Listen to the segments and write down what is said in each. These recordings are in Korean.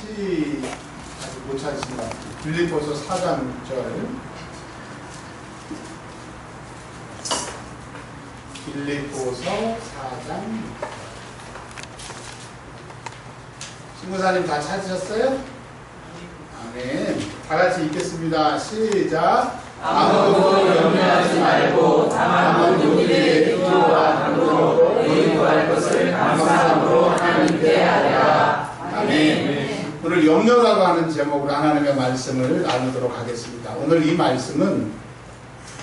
시 아직 못 같아요. 빌리포서 4장 6절 빌리포서 4장 6절 신부사님 다 찾으셨어요? 아멘. 다 같이 읽겠습니다. 시작. 아무것도 염려하지 말고 다만 우리의 기도와 간구로 너희 구할 것을 감사함으로 하나님께 하라. 아멘. 오늘 염려라고 하는 제목으로 하나님의 말씀을 나누도록 하겠습니다. 오늘 이 말씀은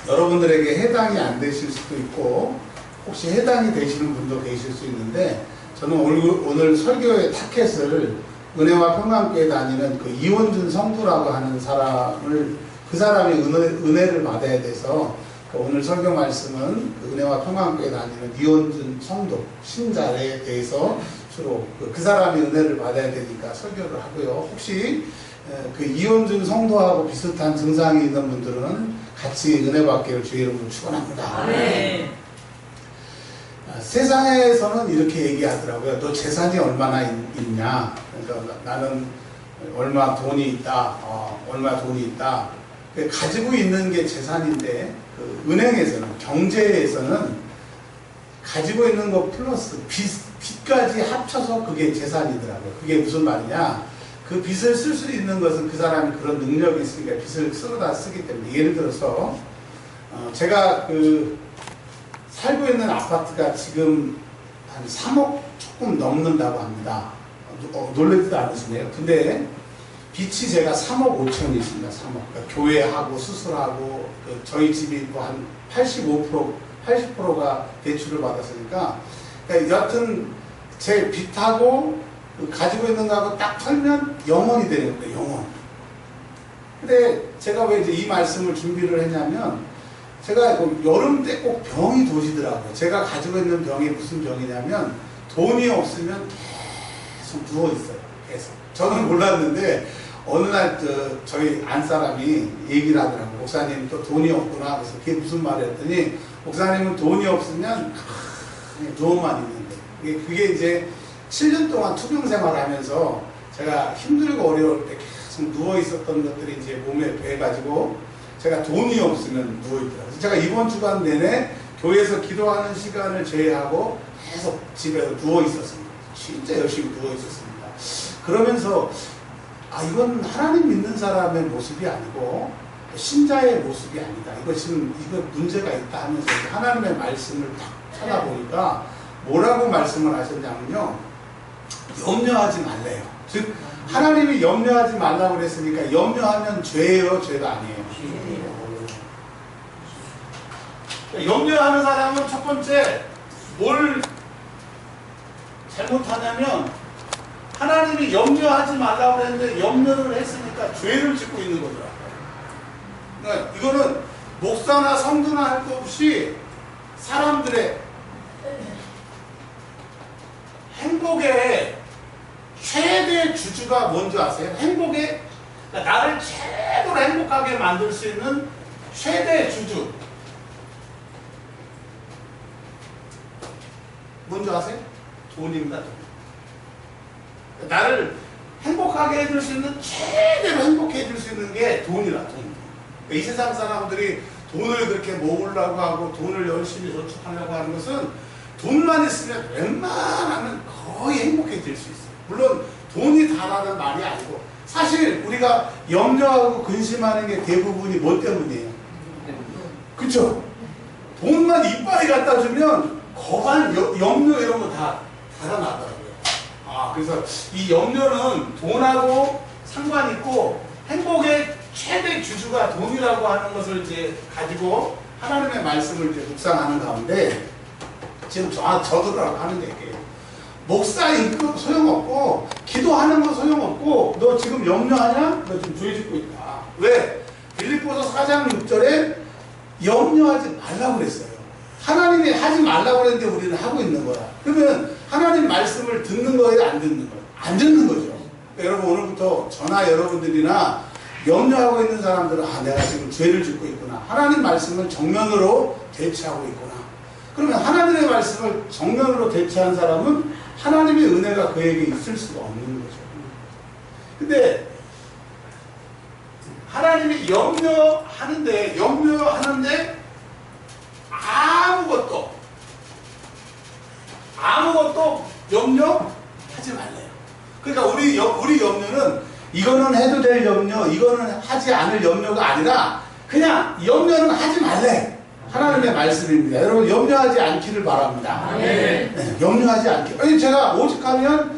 여러분들에게 해당이 안 되실 수도 있고 혹시 해당이 되시는 분도 계실 수 있는데 저는 오늘, 오늘 설교의 타켓을 은혜와 평강교회 다니는 그 이원준 성부라고 하는 사람을 그 사람이 은혜, 은혜를 받아야 돼서 그 오늘 설교 말씀은 그 은혜와 평강교회 다니는 이원준 성도 신자에 대해서 주로 그, 그 사람이 은혜를 받아야 되니까 설교를 하고요. 혹시 에, 그 이원준 성도하고 비슷한 증상이 있는 분들은 같이 은혜 받기를 주의 이름으로 축원합니다. 아, 세상에서는 이렇게 얘기하더라고요. 너 재산이 얼마나 있, 냐 그러니까 나- 나는 얼마 돈이 있다. 어, 얼마 돈이 있다. 그 가지고 있는 게 재산인데 그 은행에서는 경제에서는 가지고 있는 거 플러스 빚, 빚까지 합쳐서 그게 재산이더라고요. 그게 무슨 말이냐? 그 빚을 쓸 수 있는 것은 그 사람이 그런 능력이 있으니까 빚을 쓰다 쓰기 때문에 예를 들어서 어, 제가 그 살고 있는 아파트가 지금 한 3억 조금 넘는다고 합니다. 어, 놀랍지도 않으시네요. 근데 빚이 제가 3억 5천이 있습니다. 3억. 그러니까 교회하고 수술하고 그 저희 집이 있고 한85% 80%가 대출을 받았으니까 그러니까 여하튼 제 빚하고 그 가지고 있는 거하고 딱 털면 영원이 되는 거예요. 영원. 근데 제가 왜 이제 이 말씀을 준비를 했냐면 제가 그 여름 때 꼭 병이 도시더라고요. 제가 가지고 있는 병이 무슨 병이냐면 돈이 없으면 계속 누워 있어요. 계속. 저는 몰랐는데 어느 날 저, 저희 안 사람이 얘기를 하더라고요. 목사님 또 돈이 없구나. 그래서 그게 무슨 말이었더니 목사님은 돈이 없으면 그냥 누워만 있는데 그게, 그게 이제 7년 동안 투병 생활을 하면서 제가 힘들고 어려울 때 계속 누워 있었던 것들이 이제 몸에 배가지고 제가 돈이 없으면 누워 있더라고요. 제가 이번 주간 내내 교회에서 기도하는 시간을 제외하고 계속 집에서 누워 있었습니다. 진짜 열심히 누워 있었습니다. 그러면서 아 이건 하나님 믿는 사람의 모습이 아니고 신자의 모습이 아니다. 지금 이거 문제가 있다 하면서 하나님의 말씀을 딱 찾아보니까 뭐라고 말씀을 하셨냐면요. 염려하지 말래요. 즉 하나님이 염려하지 말라고 그랬으니까 염려하면 죄예요, 죄가 아니에요. 그러니까 염려하는 사람은 첫 번째 뭘 잘못하냐면 하나님이 염려하지 말라고 했는데 염려를 했으니까 죄를 짓고 있는 거더라고요. 그러니까 이거는 목사나 성도나 할 것 없이 사람들의 행복의 최대 주주가 뭔지 아세요? 행복의 그러니까 나를 최고로 행복하게 만들 수 있는 최대 주주 뭔지 아세요? 돈입니다. 돈. 나를 행복하게 해줄 수 있는 최대로 행복해 해줄 수 있는 게 돈이라 돈. 그러니까 이 세상 사람들이 돈을 그렇게 모으려고 하고 돈을 열심히 저축하려고 하는 것은 돈만 있으면 웬만하면 거의 행복해질 수 있어요. 물론 돈이 다라는 말이 아니고 사실 우리가 염려하고 근심하는 게 대부분이 뭐 때문이에요? 그쵸? 돈만 이빨이 갖다 주면 거반 여- 염려 이런 거 다 달아나더라고요. 아, 그래서 이 염려는 돈하고 상관 있고 행복의 최대 주주가 돈이라고 하는 것을 이제 가지고 하나님의 말씀을 이제 묵상하는 가운데 지금 저, 저들하고 하는 얘기예요. 목사 인급 소용없고 기도하는 거 소용없고 너 지금 염려하냐? 너 지금 죄 짓고 있다. 왜? 빌립보서 4장 6절에 염려하지 말라고 그랬어요. 하나님이 하지 말라고 그랬는데 우리는 하고 있는 거야. 그러면 하나님 말씀을 듣는 거예요? 안 듣는 거예요? 안 듣는 거죠. 그러니까 여러분 오늘부터 저나 여러분들이나 염려하고 있는 사람들은 아 내가 지금 죄를 짓고 있구나. 하나님 말씀을 정면으로 대체하고 있구나. 그러면 하나님의 말씀을 정면으로 대체한 사람은 하나님의 은혜가 그에게 있을 수가 없는 거죠. 근데 하나님이 염려하는데 염려하는데 아무것도 아무것도 염려하지 말래요. 그러니까 우리 염- 우리 염려는 이거는 해도 될 염려, 이거는 하지 않을 염려가 아니라 그냥 염려는 하지 말래. 하나님의 말씀입니다. 여러분 염려하지 않기를 바랍니다. 아멘. 네, 염려하지 않기. 아니 제가 오직하면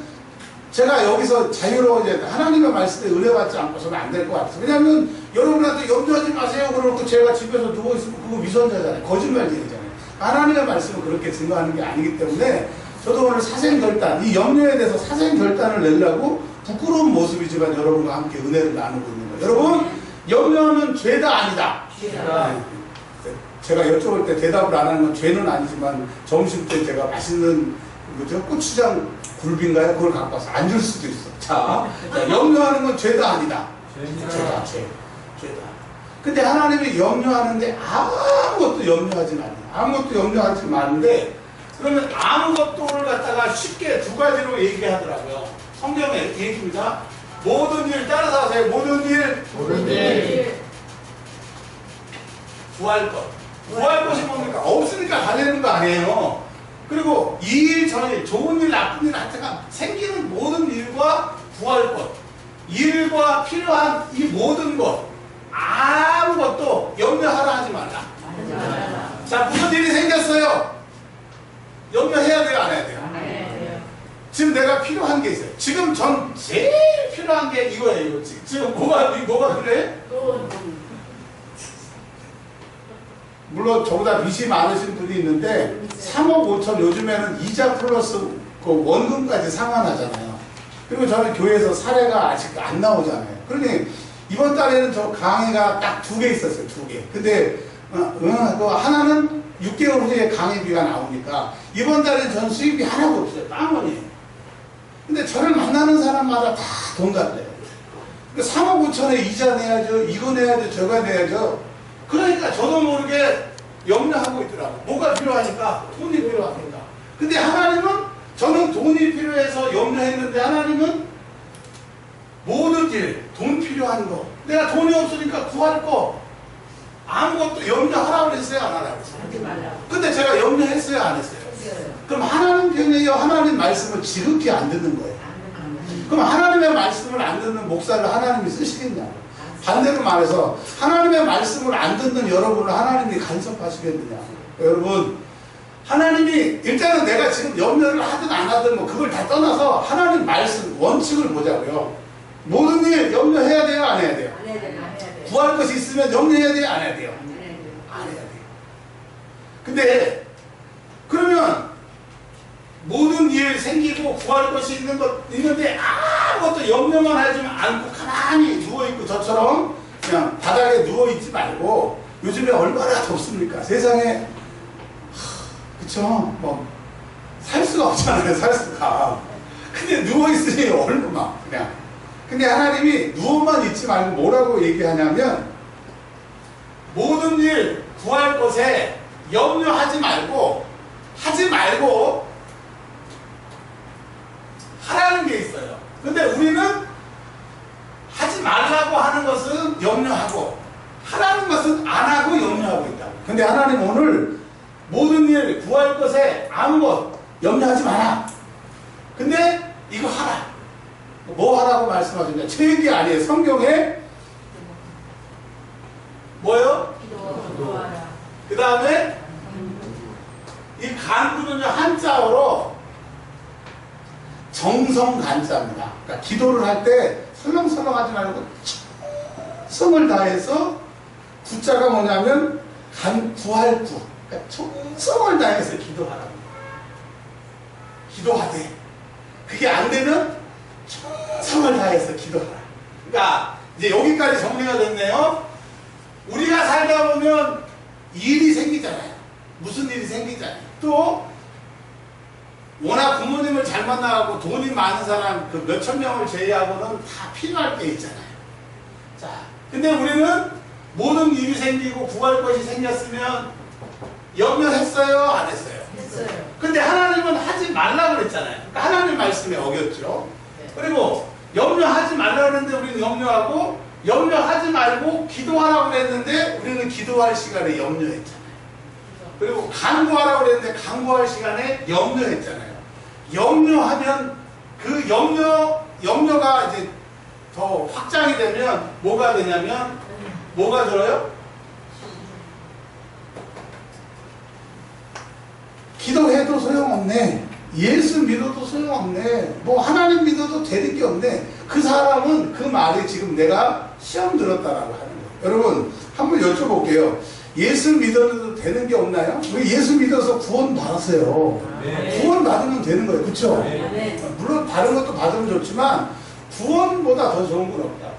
제가 여기서 자유로워져야 돼. 하나님의 말씀에 은혜 받지 않고서는 안 될 것 같아요. 왜냐하면 여러분한테 염려하지 마세요. 그러고 제가 집에서 누워 있으면 그거 위선자잖아요. 거짓말쟁이잖아요. 하나님의 말씀은 그렇게 증거하는 게 아니기 때문에 저도 오늘 사생결단, 이 염려에 대해서 사생결단을 내려고 부끄러운 모습이지만 여러분과 함께 은혜를 나누고 있는 거예요. 여러분, 염려하면 죄다 아니다. 네. 제가 여쭤볼 때 대답을 안 하는 건 죄는 아니지만 점심 때 제가 맛있는 뭐죠 고추장 굴비인가요? 그걸 갖고 와서 안 줄 수도 있어. 자, 자, 염려하는 건 죄다 아니다. 죄다 죄, 죄다. 근데 하나님이 염려하는데 아무것도 염려하지 말아요. 아무것도 염려하지 마는데 그러면 아무것도를 갖다가 쉽게 두 가지로 얘기하더라고요. 성경에 얘기입니다. 모든 일 따라서 하세요. 모든 일 모든 일. 구할 것. 구할 것이 뭡니까? 없으니까 가려는 거 아니에요. 그리고 이 일, 저 일, 좋은 일, 나쁜 일, 하여튼간 생기는 모든 일과 구할 것. 일과 필요한 이 모든 것. 아무것도 염려하라 하지 말라. 자, 무슨 일이 생겼어요? 염려해야 돼요, 안 해야 돼요? 지금 내가 필요한 게 있어요. 지금 전 제일 필요한 게 이거예요, 이거. 지금, 지금 뭐가, 뭐가 필요해? 물론 저보다 빚이 많으신 분이 있는데 3억 5천 요즘에는 이자 플러스 그 원금까지 상환하잖아요. 그리고 저는 교회에서 사례가 아직 안 나오잖아요. 그러니 이번 달에는 저 강의가 딱 두 개 있었어요. 두 개. 근데 어, 어, 그 하나는 6개월 후에 강의비가 나오니까 이번 달에는 전 수입이 하나도 없어요. 빵원이에요. 근데 저를 만나는 사람마다 다 돈 같대요. 그 3억 5천에 이자 내야죠. 이거 내야죠. 저거 내야죠. 그러니까 저도 모르게 염려하고 있더라고. 뭐가 필요하니까? 돈이 필요하니까. 근데 하나님은 저는 돈이 필요해서 염려했는데 하나님은 모든 일, 돈 필요한 거. 내가 돈이 없으니까 구할 거. 아무것도 염려하라고 그랬어요? 안 하라고 그랬어요? 근데 제가 염려했어요? 안 했어요? 그럼 하나님 편이에요? 하나님 말씀을 지극히 안 듣는 거예요. 그럼 하나님의 말씀을 안 듣는 목사를 하나님이 쓰시겠냐고. 반대로 말해서 하나님의 말씀을 안 듣는 여러분을 하나님이 간섭하시겠느냐. 여러분, 하나님이 일단은 내가 지금 염려를 하든 안 하든 뭐 그걸 다 떠나서 하나님 말씀, 원칙을 보자고요. 모든 일 염려해야 돼요? 안 해야 돼요? 구할 것이 있으면 염려해야 돼요? 안 해야 돼요? 안 해야 돼요. 근데 그러면 모든 일 생기고 구할 것이 있는 것 있는데 아무것도 염려만 하지 않고 가만히 누워 있고 저처럼 그냥 바닥에 누워 있지 말고 요즘에 얼마나 덥습니까? 세상에 하, 그쵸? 뭐 살 수가 없잖아요. 살 수가. 근데 누워 있으니 얼마 그냥. 근데 하나님이 누워만 있지 말고 뭐라고 얘기하냐면 모든 일 구할 것에 염려하지 말고 하지 말고 하라는 게 있어요. 근데 우리는 하지 말라고 하는 것은 염려하고 하라는 것은 안 하고 염려하고 있다고. 근데 하나님 오늘 모든 일 구할 것에 아무것 염려하지 마라. 근데 이거 하라. 뭐 하라고 말씀하셨냐? 책이 아니에요. 성경에 뭐요? 그 다음에 이 간구는요 한자어로 정성 간자입니다. 그러니까 기도를 할 때 설렁설렁 하지 말고 성을 다해서 구자가 뭐냐면 간 구할 구. 그러니까 정성을 다해서 기도하라고. 기도하되 그게 안 되면 정성을 다해서 기도하라. 그러니까 이제 여기까지 정리가 됐네요. 우리가 살다 보면 일이 생기잖아요. 무슨 일이 생기잖아요. 또 워낙 부모님을 잘 만나고 돈이 많은 사람 그 몇천 명을 제외하고는 다 필요할 게 있잖아요. 자, 근데 우리는 모든 일이 생기고 구할 것이 생겼으면 염려했어요? 안 했어요? 근데 하나님은 하지 말라고 그랬잖아요. 그러니까 하나님 말씀에 어겼죠. 그리고 염려하지 말라고 우리는 염려하고 염려하지 말고 기도하라고 그랬는데 우리는 기도할 시간에 염려했잖아요. 그리고 간구하라고 그랬는데 간구할 시간에 염려했잖아요. 염려하면 그 염려 염려가 이제 더 확장이 되면 뭐가 되냐면 뭐가 들어요? 기도해도 소용없네. 예수 믿어도 소용없네. 뭐 하나님 믿어도 되는 게 없네. 그 사람은 그 말이 지금 내가 시험 들었다라고 하는 거예요. 여러분 한번 여쭤볼게요. 예수 믿어도 되는 게 없나요? 우리 예수 믿어서 구원 받았어요. 구원 받으면 되는 거예요. 그렇죠? 물론 다른 것도 받으면 좋지만 구원보다 더 좋은 건 없다고.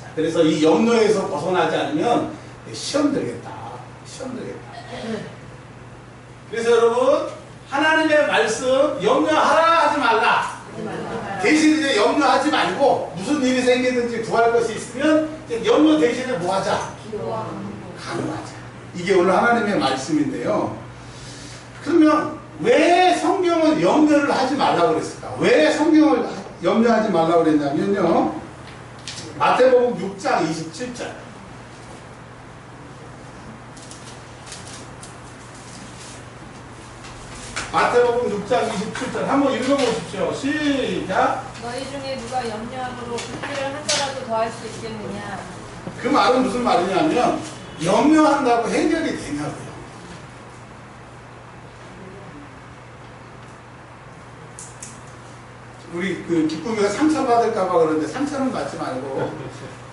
자, 그래서 이 염려에서 벗어나지 않으면 시험 들겠다. 시험 들겠다. 그래서 여러분 하나님의 말씀 염려하라 하지 말라. 대신 이제 염려하지 말고 무슨 일이 생기든지 구할 것이 있으면 이제 염려 대신에 뭐 하자? 간구하자. 이게 오늘 하나님의 말씀인데요. 그러면 왜 성경은 염려를 하지 말라고 그랬을까? 왜 성경을 염려하지 말라고 그랬냐면요. 마태복음 6장 27절. 마태복음 6장 27절 한번 읽어보십시오. 시작. 너희 중에 누가 염려함으로 그 일을 한자라도 더할 수 있겠느냐? 그 말은 무슨 말이냐면 염려한다고 해결이 되냐고요. 우리 그 기쁨이가 상처받을까봐 그러는데 상처는 받지 말고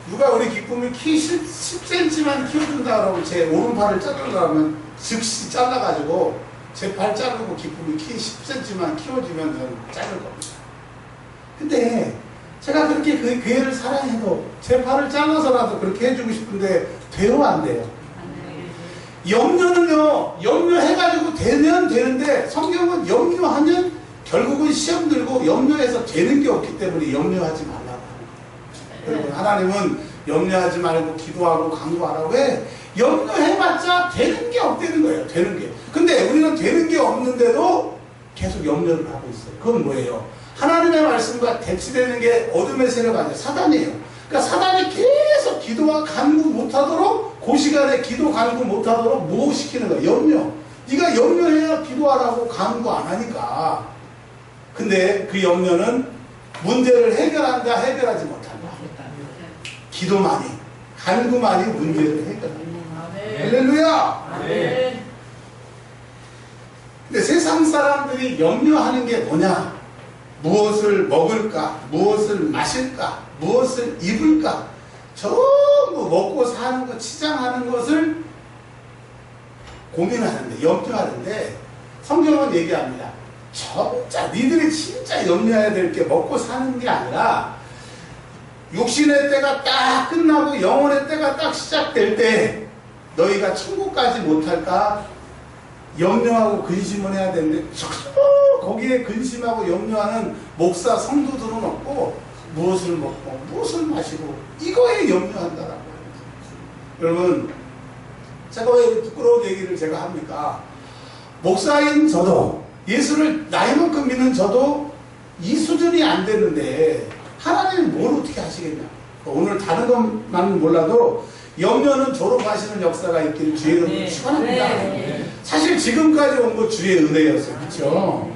누가 우리 기쁨이 키 10, 10cm만 키워준다 그러면 제 오른팔을 자르려면 즉시 잘라가지고 제 팔 자르고 기쁨이 키 10cm만 키워주면 자를 겁니다. 근데 제가 그렇게 그 교회를 사랑해도 제 팔을 잘라서라도 그렇게 해주고 싶은데 돼요 안 돼요? 염려는요 염려해가지고 되면 되는데 성경은 염려하면 결국은 시험 들고 염려해서 되는 게 없기 때문에 염려하지 말라고. 여러분 하나님은 염려하지 말고 기도하고 강구하라고 해 염려해봤자 되는 게 없다는 거예요 되는 게 근데 우리는 되는 게 없는데도 계속 염려를 하고 있어요 그건 뭐예요? 하나님의 말씀과 대치되는 게 어둠의 세력 아니에요 사단이에요. 그러니까 사단이 계속 기도와 간구 못하도록 그 시간에 기도 간구 못하도록 뭐 시키는 거야 염려. 네가 염려해야 기도하라고 간구 안 하니까. 근데 그 염려는 문제를 해결한다 해결하지 못한다. 기도만이 간구만이 문제를 해결한다. 할렐루야! 근데 세상 사람들이 염려하는 게 뭐냐 무엇을 먹을까? 무엇을 마실까? 무엇을 입을까? 전부 먹고 사는 것 치장하는 것을 고민하는데 염려하는데 성경은 얘기합니다. 진짜 니들이 진짜 염려해야 될 게 먹고 사는 게 아니라 육신의 때가 딱 끝나고 영혼의 때가 딱 시작될 때 너희가 천국까지 못할까? 염려하고 근심을 해야 되는데 거기에 근심하고 염려하는 목사 성도들은 없고 무엇을 먹고 무엇을 마시고 이거에 염려한다라고 해요. 여러분 제가 왜 부끄러운 얘기를 제가 합니까? 목사인 저도 예수를 나이만큼 믿는 저도 이 수준이 안 되는데 하나님이 뭘 어떻게 하시겠냐? 오늘 다른 것만 몰라도 염려는 졸업하시는 역사가 있기를 주의 이름으로 축원합니다. 사실 지금까지 온 거 주의 은혜였어요. 그렇죠?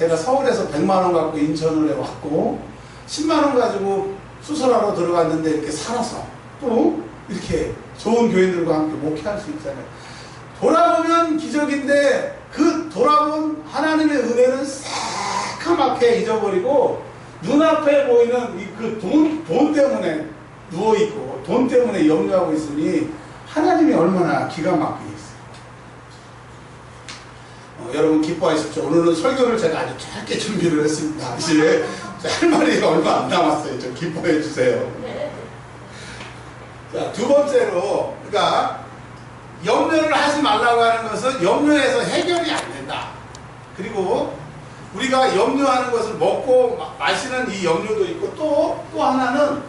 제가 서울에서 100만 원 갖고 인천을 왔고 10만 원 가지고 수설하러 들어갔는데 이렇게 살아서 또 이렇게 좋은 교인들과 함께 목회할 수 있잖아요. 돌아보면 기적인데 그 돌아본 하나님의 은혜는 새카맣게 잊어버리고 눈앞에 보이는 그돈 돈 때문에 누워 있고 돈 때문에 염려하고 있으니 하나님이 얼마나 기가 막히게 있어요. 어, 여러분 기뻐하십시오. 오늘은 설교를 제가 아주 짧게 준비를 했습니다. 이제 할 말이 얼마 안 남았어요. 좀 기뻐해 주세요. 자, 두 번째로, 그러니까 염려를 하지 말라고 하는 것은 염려해서 해결이 안 된다. 그리고 우리가 염려하는 것을 먹고 마- 마시는 이 염려도 있고 또, 또 하나는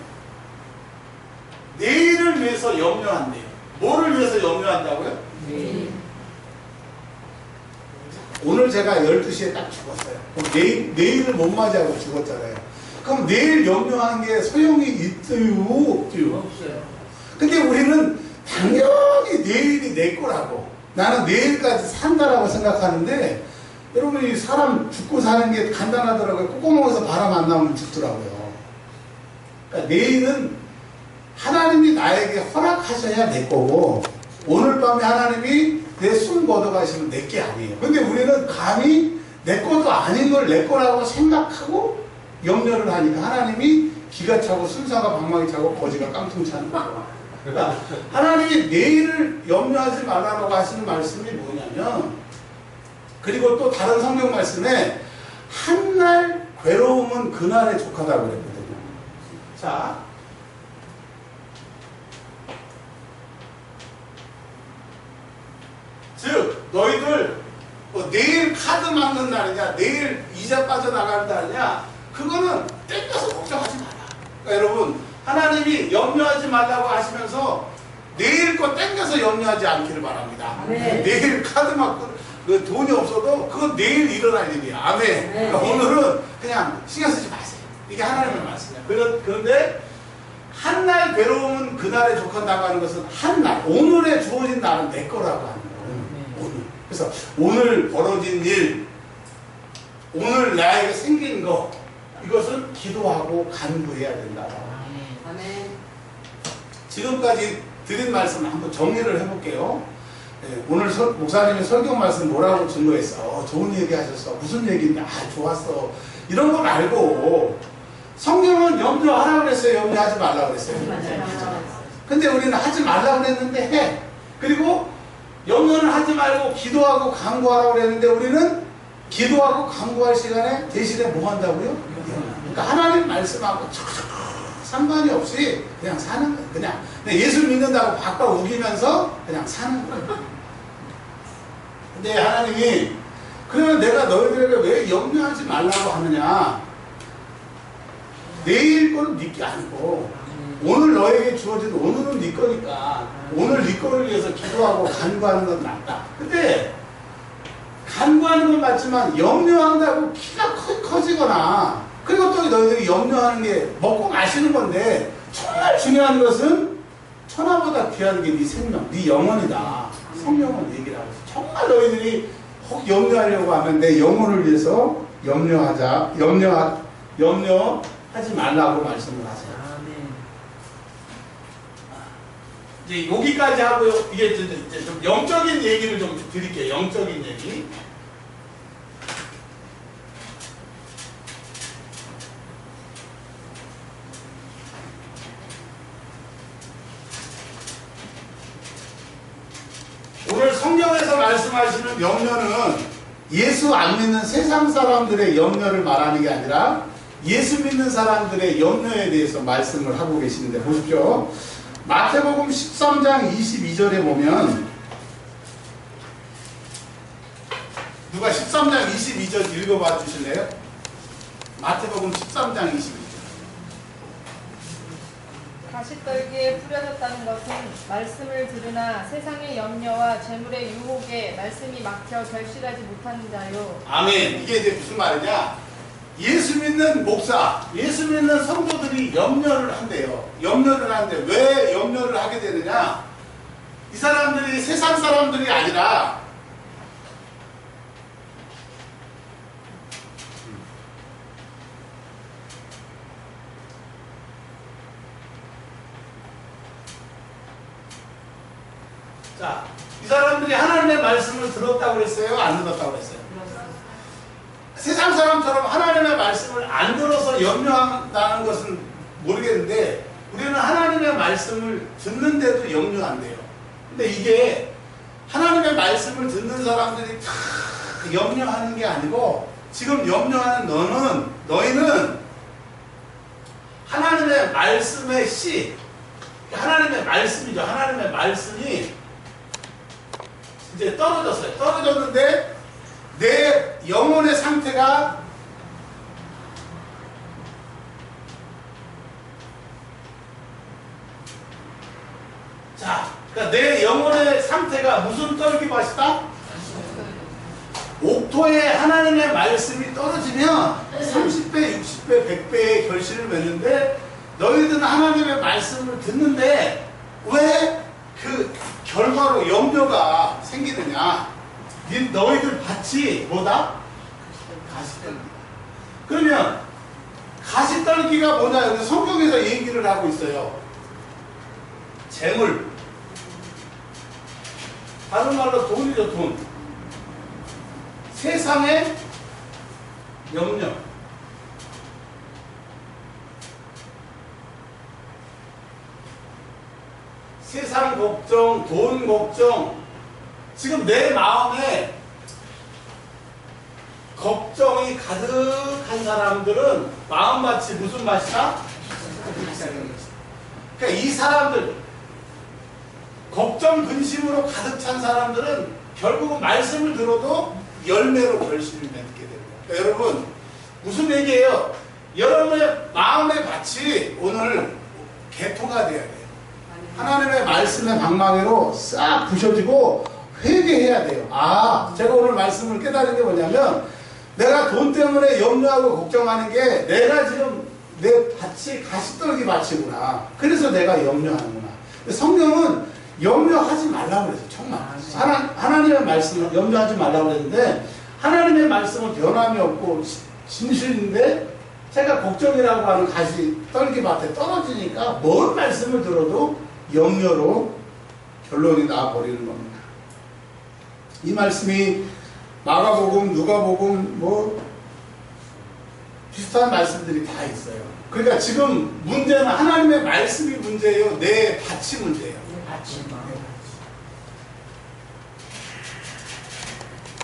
내일을 위해서 염려한대요. 뭐를 위해서 염려한다고요? 오늘 제가 12시에 딱 죽었어요. 그럼 내일, 내일을 못 맞이하고 죽었잖아요. 그럼 내일 염려하는 게 소용이 있어요? 없어요? 없어요. 근데 우리는 당연히 내일이 내 거라고. 나는 내일까지 산다라고 생각하는데, 여러분, 이 사람 죽고 사는 게 간단하더라고요. 콧구멍에서 바람 안 나오면 죽더라고요. 그러니까 내일은 하나님이 나에게 허락하셔야 내 거고, 오늘 밤에 하나님이 내 숨 걷어가시면 내 게 아니에요. 근데 우리는 감히 내 것도 아닌 걸 내 거라고 생각하고 염려를 하니까 하나님이 기가 차고 순사가 방망이 차고 거지가 깡통 차는 거예요. 그러니까 하나님이 내일을 염려하지 말라고 하시는 말씀이 뭐냐면 그리고 또 다른 성경 말씀에 한날 괴로움은 그날에 족하다고 그랬거든요. 자, 즉 너희들 뭐 내일 카드 막는 날이냐 내일 이자 빠져나가는 날이냐 그거는 땡겨서 걱정하지 마라 그러니까 여러분 하나님이 염려하지 말라고 하시면서 내일 거 땡겨서 염려하지 않기를 바랍니다 아멘. 내일 카드 막고 그 돈이 없어도 그건 내일 일어날 일이야 아멘 그러니까 네. 오늘은 그냥 신경 쓰지 마세요 이게 하나님의 말씀이야 그런, 그런데 한날 괴로움은 그날에 족한다고 하는 것은 한날 오늘에 주어진 날은 내 거라고 하는. 그래서 오늘 벌어진 일, 오늘 나에게 생긴 거, 이것은 기도하고 간구해야 된다. 아멘. 지금까지 드린 말씀을 한번 정리를 해볼게요. 예, 오늘 설- 목사님의 설교 말씀 뭐라고 증거했어? 어, 좋은 얘기 하셨어. 무슨 얘기인데? 아, 좋았어. 이런 거 말고, 성경은 염려하라고 그랬어요. 염려하지 말라고 그랬어요. 근데 우리는 하지 말라고 그랬는데 해. 그리고 염려는 하지 말고 기도하고 간구하라고 그랬는데 우리는 기도하고 간구할 시간에 대신에 뭐 한다고요? 그러니까 하나님 말씀하고 상관이 없이 그냥 사는 거예요. 그냥 예수 믿는다고 바꿔 우기면서 그냥 사는 거예요. 근데 하나님이 그러면 내가 너희들에게 왜 염려하지 말라고 하느냐? 내일 거는 네게 아니고 오늘 너에게 주어진 오늘은 네 거니까 오늘 네 거를 위해서 기도하고 간구하는 건 낫다. 근데 간구하는 건 맞지만 염려한다고 키가 커, 커지거나 그리고 또 너희들이 염려하는 게 먹고 마시는 건데 정말 중요한 것은 천하보다 귀한 게 네 생명, 네 영혼이다. 성령은 얘기를 하고 있어. 정말 너희들이 혹 염려하려고 하면 내 영혼을 위해서 염려하자, 염려, 염려하지 말라고 말씀을 하세요. 이제 여기까지 하고요. 이게 이제 좀 영적인 얘기를 좀 드릴게요. 영적인 얘기. 오늘 성경에서 말씀하시는 염려는 예수 안 믿는 세상 사람들의 염려를 말하는 게 아니라 예수 믿는 사람들의 염려에 대해서 말씀을 하고 계시는데 보십시오. 마태복음 13장 22절에 보면 누가 13장 22절 읽어봐 주실래요? 마태복음 13장 22절. 가시떨기에 뿌려졌다는 것은 말씀을 들으나 세상의 염려와 재물의 유혹에 말씀이 막혀 결실하지 못하는 자요. 아멘. 이게 이제 무슨 말이냐? 예수 믿는 목사, 예수 믿는 성도들이 염려를 한대요. 염려를 하는데 왜 염려를 하게 되느냐? 이 사람들이 세상 사람들이 아니라 자, 이 사람들이 하나님의 말씀을 들었다고 그랬어요? 안 들었다고 그랬어요? 세상 사람처럼 하나님의 말씀을 안 들어서 염려한다는 것은 모르겠는데 우리는 하나님의 말씀을 듣는데도 염려한대요. 근데 이게 하나님의 말씀을 듣는 사람들이 다 염려하는 게 아니고 지금 염려하는 너는 너희는 하나님의 말씀의 씨 하나님의 말씀이죠. 하나님의 말씀이 이제 떨어졌어요. 떨어졌는데 내 상태가 자, 그러니까 내 영혼의 상태가 무슨 떨기 맛이다? 옥 옥토에 하나님의 말씀이 떨어지면 30배, 60배, 100배의 결실을 맺는데 너희들은 하나님의 말씀을 듣는데 왜 그 결과로 염려가 생기느냐? 니- 너희들 밭이 뭐다? 가시떨기. 그러면 가시떨기가 뭐냐? 여기 성경에서 얘기를 하고 있어요. 재물. 다른 말로 돈이죠, 돈. 세상의 염려. 세상 걱정, 돈 걱정. 지금 내 마음에 걱정이 가득한 사람들은 마음밭이 무슨 맛이다? 그러니까 이 사람들 걱정 근심으로 가득 찬 사람들은 결국은 말씀을 들어도 열매로 결실을 맺게 됩니다. 그러니까 여러분 무슨 얘기예요? 여러분의 마음의 밭이 오늘 개토가 돼야 돼요. 하나님의 말씀의 방망이로 싹 부셔지고 회개해야 돼요. 아, 제가 오늘 말씀을 깨달은 게 뭐냐면 내가 돈 때문에 염려하고 걱정하는 게 내가 지금 내 밭이 가시떨기 밭이구나. 그래서 내가 염려하는구나. 성경은 염려하지 말라고 그랬어요. 정말. 하나, 하나님의 말씀을 염려하지 말라고 그랬는데 하나님의 말씀은 변함이 없고 시- 진실인데 제가 걱정이라고 하는 가시 떨기 밭에 떨어지니까 뭔 말씀을 들어도 염려로 결론이 나버리는 겁니다. 이 말씀이 마가복음, 누가복음 뭐 비슷한 말씀들이 다 있어요. 그러니까 지금 문제는 하나님의 말씀이 문제예요. 내 밭이 문제예요.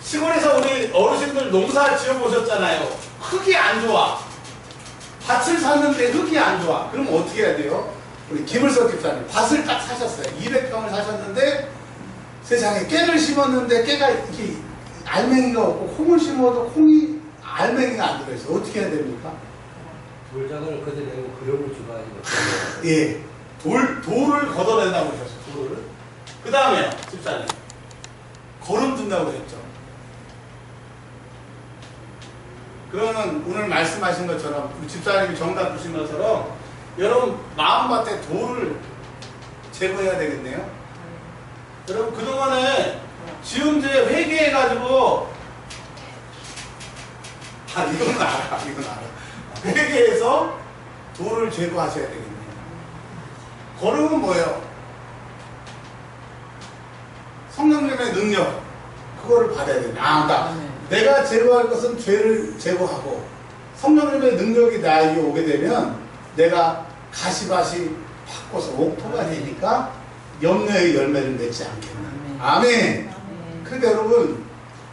시골에서 우리 어르신들 농사 지어 보셨잖아요. 흙이 안 좋아. 밭을 샀는데 흙이 안 좋아. 그럼 어떻게 해야 돼요? 우리 김을석 집사님 밭을 딱 사셨어요. 200평을 사셨는데 세상에 깨를 심었는데 깨가 이렇게 알맹이가 없고 콩을 심어도 콩이 알맹이가 안 들어있어. 어떻게 해야 됩니까? 돌장을 걷어내고 그려을 주가 예. 돌, 돌을 걷어낸다고 하셨어요. 돌을. 그 다음에 집사님. 거름 둔다고 했죠. 그러면 오늘 말씀하신 것처럼 우리 집사님이 정답 주신 것처럼 여러분 마음밭에 돌을 제거해야 되겠네요. 여러분 그동안에 지음제 회개해가지고 아 이건 알아 이건 알아 회개해서 돌을 제거하셔야 되겠네요. 거름은 뭐예요? 성령님의 능력 그거를 받아야 돼요. 아, 그러니까 내가 제거할 것은 죄를 제거하고 성령님의 능력이 나에게 오게 되면 내가 가시밭이 바꿔서 옥토가 되니까 염려의 열매를 맺지 않겠나. 아멘. 그러니까 여러분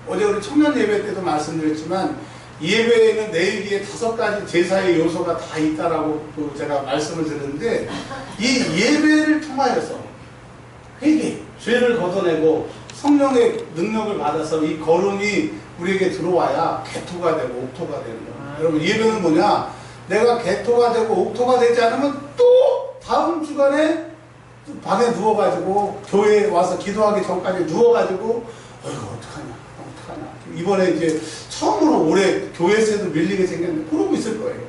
어제 우리 청년 예배 때도 말씀드렸지만 예배에는 내일기에 다섯 가지 제사의 요소가 다 있다라고 또 제가 말씀을 드렸는데 이 예배를 통하여서 회개, 죄를 걷어내고 성령의 능력을 받아서 이 거름이 우리에게 들어와야 개토가 되고 옥토가 되는 거예요. 여러분 예배는 뭐냐? 내가 개토가 되고 옥토가 되지 않으면 또 다음 주간에 또 방에 누워가지고 교회에 와서 기도하기 전까지 누워가지고 어이구 어떡하냐 어떡하냐 이번에 이제 처음으로 올해 교회세도 밀리게 생겼는데 그러고 있을 거예요.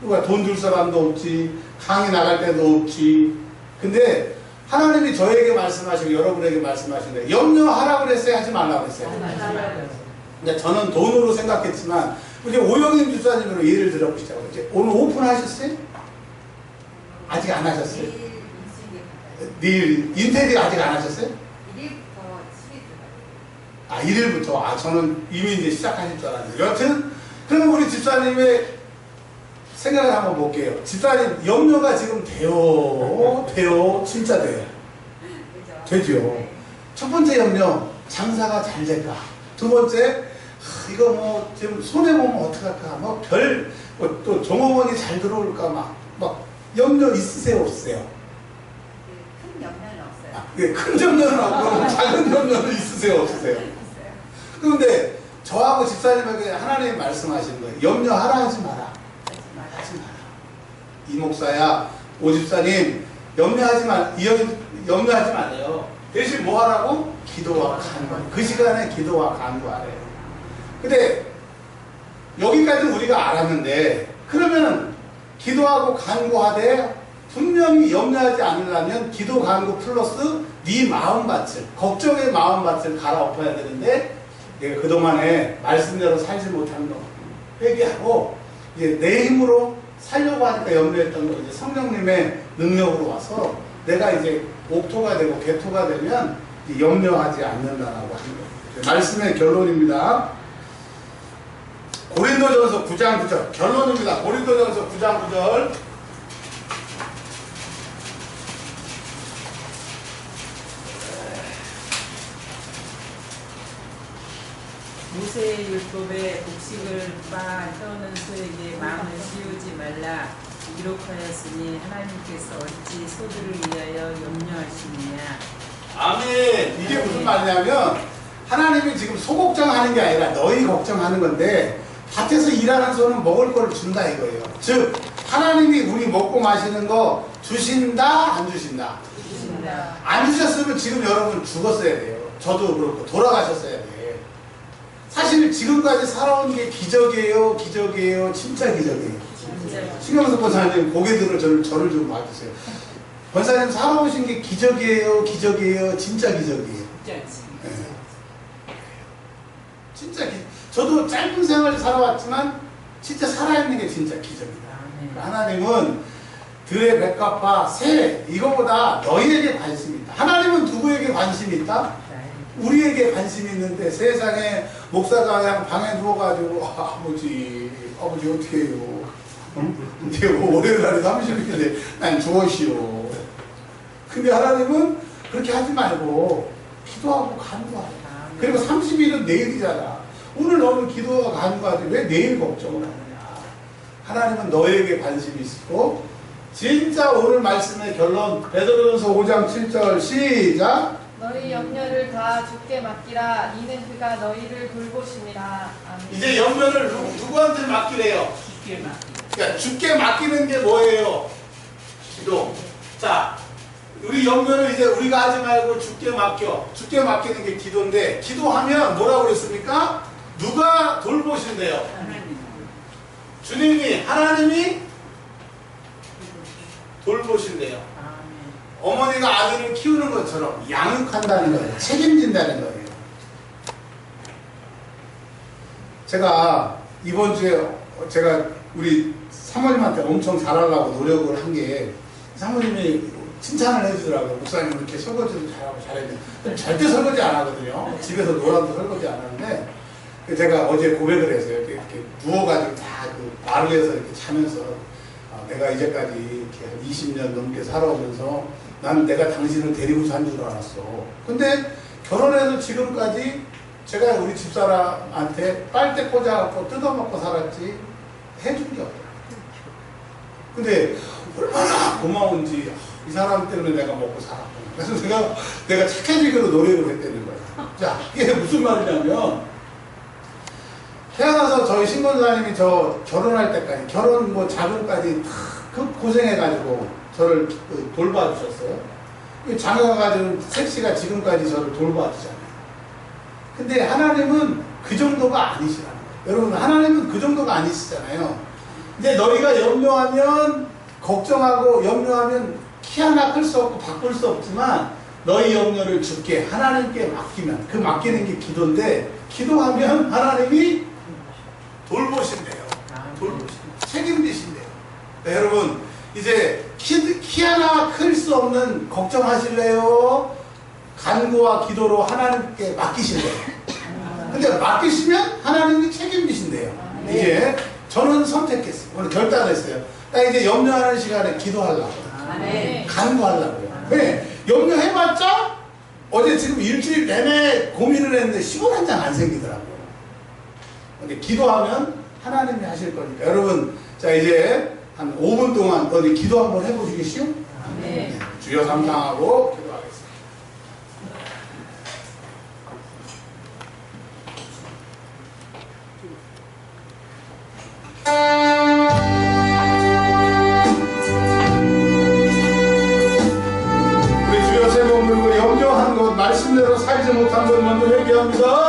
누가 돈 줄 사람도 없지 강의 나갈 때도 없지 근데 하나님이 저에게 말씀하시고 여러분에게 말씀하시는데 염려하라고 그랬어요 하지 말라고 그랬어요 근데 저는 돈으로 생각했지만 우리 오영임 집사님으로 예를 들어보시자고 이제 오늘 오픈하셨어요? 아직 안 하셨어요? 내일 인테리어 아직 안 하셨어요? 아 1일부터. 아 저는 이미 이제 시작하실 줄 알았는데. 여튼 그러면 우리 집사님의 생각을 한번 볼게요. 집사님 염려가 지금 돼요? 돼요? 진짜 돼요? 되죠. 첫 번째 염려 장사가 잘 될까? 두 번째 하, 이거 뭐 지금 손해 보면 어떡할까? 뭐별또 종업원이 잘 들어올까? 막, 막 염려 있으세요? 없으세요? 큰 염려는 없어요. 아, 예, 큰 염려는 없고 작은 염려는 있으세요? 없으세요 그런데 저하고 집사님에게 하나님 말씀하시는 거예요. 염려하라 하지 마라. 하지 마라. 이 목사야, 오 집사님, 염려하지 마, 염- 염려하지 말래요. 대신 뭐 하라고? 기도와 간구. 그 시간에 기도와 간구하래요. 근데 여기까지 우리가 알았는데 그러면 기도하고 간구하되 분명히 염려하지 않으려면 기도 간구 플러스 네 마음밭을 걱정의 마음밭을 갈아엎어야 되는데 내가 그동안에 말씀대로 살지 못한 거 회개하고 이제 내 힘으로 살려고 하니까 염려했던 거 이제 성령님의 능력으로 와서 내가 이제 옥토가 되고 개토가 되면 염려하지 않는다라고 하는 거예요. 말씀의 결론입니다. 고린도전서 9장 9절 결론입니다. 고린도전서 9장 9절 모세의 율법에 곡식을 바 태우는 소에게 마음을 씌우지 말라 기록하였으니 하나님께서 어찌 소들을 위하여 염려하시느냐 아멘. 이게 무슨 말이냐면 하나님이 지금 소 걱정하는 게 아니라 너희 걱정하는 건데 밭에서 일하는 소는 먹을 걸 준다 이거예요. 즉 하나님이 우리 먹고 마시는 거 주신다 안 주신다. 주신다 안 주셨으면 지금 여러분 죽었어야 돼요. 저도 그렇고 돌아가셨어야 돼. 사실 지금까지 살아온 게 기적이에요, 기적이에요, 진짜 기적이에요. 신경석 권사님 고개 들어 저를, 저를 좀 봐주세요. 권사님 살아오신 게 기적이에요, 기적이에요, 진짜 기적이에요. 진짜 기, 저도 짧은 생활 살아왔지만 진짜 살아있는 게 진짜 기적이다. 아멘 하나님은 들의 백합화 새 이거보다 너희에게 관심이 있다. 하나님은 누구에게 관심이 있다? 우리에게 관심이 있는데 세상에 목사가 그냥 방에 누워가지고 아, 아버지 아버지 어떻게 해요? 응? 근데 뭐 월요일 날에 30일인데 난 죽었시오. 근데 하나님은 그렇게 하지 말고 기도하고 간구하라. 그리고 30일은 내일이잖아. 오늘 너는 기도와 간구하지 왜 내일 걱정을 하느냐. 하나님은 너에게 관심이 있고 진짜 오늘 말씀의 결론 베드로전서 5장 7절 시작 너희 염려를 다 주께 맡기라 이는 그가 너희를 돌보심이라 아멘 이제 염려를 누, 누구한테 맡기래요? 쉽게 막 그러니까 주께 맡기는 게 뭐예요? 기도. 자, 우리 염려를 이제 우리가 하지 말고 주께 맡겨. 주께 맡기는 게 기도인데 기도하면 뭐라고 그랬습니까? 누가 돌보신대요? 하나님 주님이 하나님이 돌보신대요. 어머니가 아들을 키우는 것처럼 양육한다는 거예요. 책임진다는 거예요. 제가 이번 주에 제가 우리 사모님한테 엄청 잘하려고 노력을 한 게 사모님이 칭찬을 해주더라고요. 목사님 이렇게 설거지도 잘하고 잘했는데 절대 설거지 안 하거든요. 집에서 놀아도 설거지 안 하는데 제가 어제 고백을 했어요. 이렇게, 이렇게 누워가지고 다그 마루에서 이렇게 자면서 아, 내가 이제까지 이렇게 한 20년 넘게 살아오면서 난 내가 당신을 데리고 산 줄 알았어. 근데 결혼해서 지금까지 제가 우리 집사람한테 빨대 꽂아갖고 뜯어먹고 살았지 해준 게 없더라. 근데 얼마나 고마운지 아, 이 사람 때문에 내가 먹고 살았구나. 그래서 내가 내가 착해지기로 노력을 했다는 거야. 자, 이게 무슨 말이냐면 태어나서 저희 신권사님이 저 결혼할 때까지 결혼 뭐 자금까지 다 그 고생해가지고 저를 그 돌봐주셨어요. 장가가 가지고 섹시가 지금까지 저를 돌봐주잖아요. 근데 하나님은 그 정도가 아니시라는 거예요. 여러분 하나님은 그 정도가 아니시잖아요. 이제 너희가 염려하면 걱정하고 염려하면 키 하나 클 수 없고 바꿀 수 없지만 너희 염려를 주께 하나님께 맡기면 그 맡기는 게 기도인데 기도하면 하나님이 돌보신대요. 돌보신대요. 책임지신대요. 네, 여러분 이제 키, 키 하나 클 수 없는 걱정하실래요? 간구와 기도로 하나님께 맡기실래요? 근데 맡기시면 하나님이 책임지신대요. 이제 저는 선택했어요. 오늘 결단했어요. 나 이제 염려하는 시간에 기도하려고. 아멘 간구하려고요. 왜? 염려해봤자 어제 지금 일주일 내내 고민을 했는데 시골 한장 안 생기더라고요. 근데 기도하면 하나님이 하실 거니까. 여러분, 자, 이제 한 5분 동안 어디 기도 한번 해보시겠어요? 네. 주여 삼상하고 기도하겠습니다. 우리 주여 세번 물고 염려한 것, 말씀대로 살지 못한 것 먼저 회개합니다.